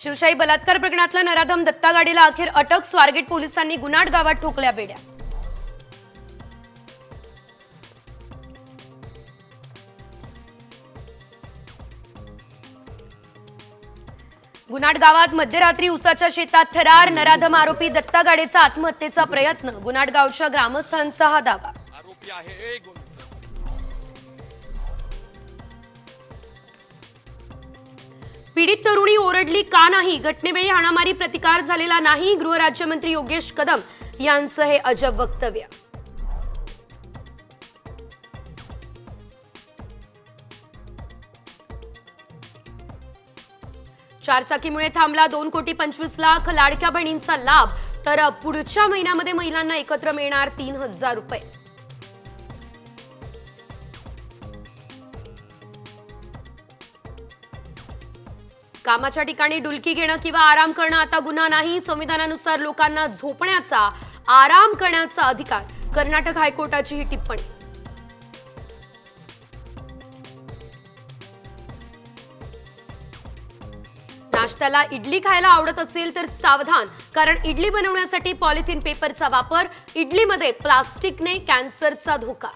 शिवशाही बलात्कार प्रकरणातला नराधम दत्ता गाडीला अखेर अटक स्वारगेट पोलिसांनी गुनाट गावात ठोकल्या बेड्या. गुनाट गावात मध्यरात्री उसाच्या शेतात थरार नराधम आरोपी दत्ता गाडेचा आत्महत्येचा प्रयत्न गुनाट गावच्या ग्रामस्थांचा हा दावा. आरोपी आहे पीडित तरुणी ओरडली का नाही? घटनेवेळी हाणामारी प्रतिकार झालेला नाही गृहराज्यमंत्री योगेश कदम यांचं हे अजब वक्तव्य. चारचाकीमुळे थांबला दोन कोटी पंचवीस लाख लाडक्या बहिणींचा लाभ तर पुढच्या महिन्यामध्ये महिलांना एकत्र मिळणार तीन हजार रुपये. कामाच्या ठिकाणी डुलकी घेणं किंवा आराम करणं आता गुन्हा नाही. संविधानानुसार लोकांना झोपण्याचा आराम करण्याचा अधिकार. कर्नाटक हायकोर्टाची ही टिप्पणी. नाश्त्याला इडली खायला आवडत असेल तर सावधान कारण इडली बनवण्यासाठी पॉलिथिन पेपरचा वापर इडलीमध्ये प्लास्टिकने कॅन्सरचा धोका.